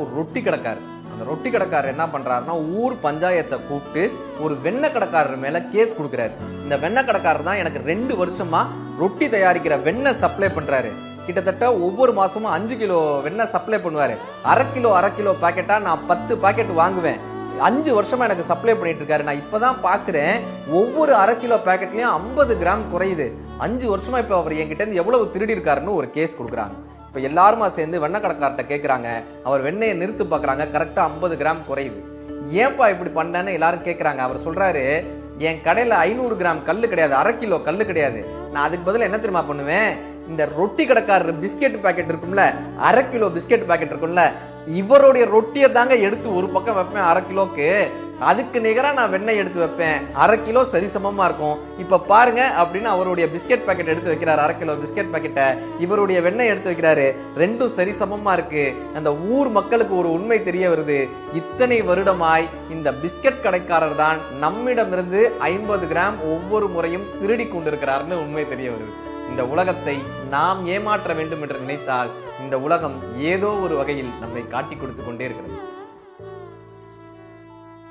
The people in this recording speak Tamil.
ஒரு ரொட்டி கடைக்காரர். அந்த ரொட்டி கடைக்காரர் என்ன பண்றாருன்னா ஊர் பஞ்சாயத்தை கூப்பிட்டு ஒரு வெண்ணெய் கடைக்காரர் மேல கேஸ் கொடுக்குறாரு. இந்த வெண்ணெய் கடைக்காரர் தான் எனக்கு ரெண்டு வருஷமா ரொட்டி தயாரிக்கிற வெண்ணெய் சப்ளை பண்றாரு. கிட்டத்தட்ட ஒவ்வொரு மாசமும் அஞ்சு கிலோ வெண்ணெய் சப்ளை பண்ணுவாரு. அரை கிலோ அரை கிலோ பாக்கெட்டா நான் பத்து பாக்கெட் வாங்குவேன். அஞ்சு வருஷமா எனக்கு சப்ளை பண்ணிட்டு இருக்காரு. நான் இப்பதான் பாக்குறேன் ஒவ்வொரு அரை கிலோ பாக்கெட்லயும் ஐம்பது கிராம் குறையுது. அஞ்சு வருஷமா இப்ப அவர் என்கிட்ட இருந்து எவ்வளவு திருடி இருக்காருன்னு ஒரு கேஸ் கொடுக்குறாங்க. இப்போ எல்லாருமா சேர்ந்து வெண்ணெய் கேட்குறாங்க அவர் வெண்ணெயை நிறுத்து பார்க்குறாங்க. கரெக்டாக ஐம்பது கிராம் குறையுது. ஏன்பா இப்படி பண்ணேன்னு எல்லாரும் கேட்குறாங்க அவர் சொல்கிறாரு என் கடையில் ஐநூறு கிராம் கல் கிடையாது. அரை கிலோ கல் கிடையாது. நான் அதுக்கு பதில் என்ன தெரியுமா பண்ணுவேன்? இந்த ரொட்டி கடைக்காரர் பிஸ்கெட் பாக்கெட் இருக்கும்ல அரை கிலோ பிஸ்கெட் பாக்கெட் இருக்கும்ல இவருடைய ரொட்டியை தாங்க எடுத்து ஒரு பக்கம் வைப்பேன் அரை கிலோக்கு. அதுக்கு நிகரா நான் வெண்ணெய் எடுத்து வைப்பேன். அரை கிலோ சரிசமமாக இருக்கும். இப்ப பாருங்க அப்படின்னு அவருடைய பிஸ்கெட் பாக்கெட் எடுத்து வைக்கிறாரு. அரை கிலோ பிஸ்கெட் பாக்கெட்டை இவருடைய வெண்ணெய் எடுத்து வைக்கிறாரு. ரெண்டும் சரிசமமாக இருக்கு. அந்த ஊர் மக்களுக்கு ஒரு உண்மை தெரிய வருது. இத்தனை வருடமாய் இந்த பிஸ்கெட் கடைக்காரர் தான் நம்மிடமிருந்து ஐம்பது கிராம் ஒவ்வொரு முறையும் திருடி கொண்டிருக்கிறார்னு உண்மை தெரிய வருது. இந்த உலகத்தை நாம் ஏமாற்ற வேண்டும் என்று நினைத்தால் இந்த உலகம் ஏதோ ஒரு வகையில் நம்மை காட்டி கொடுத்து கொண்டே இருக்கிறது.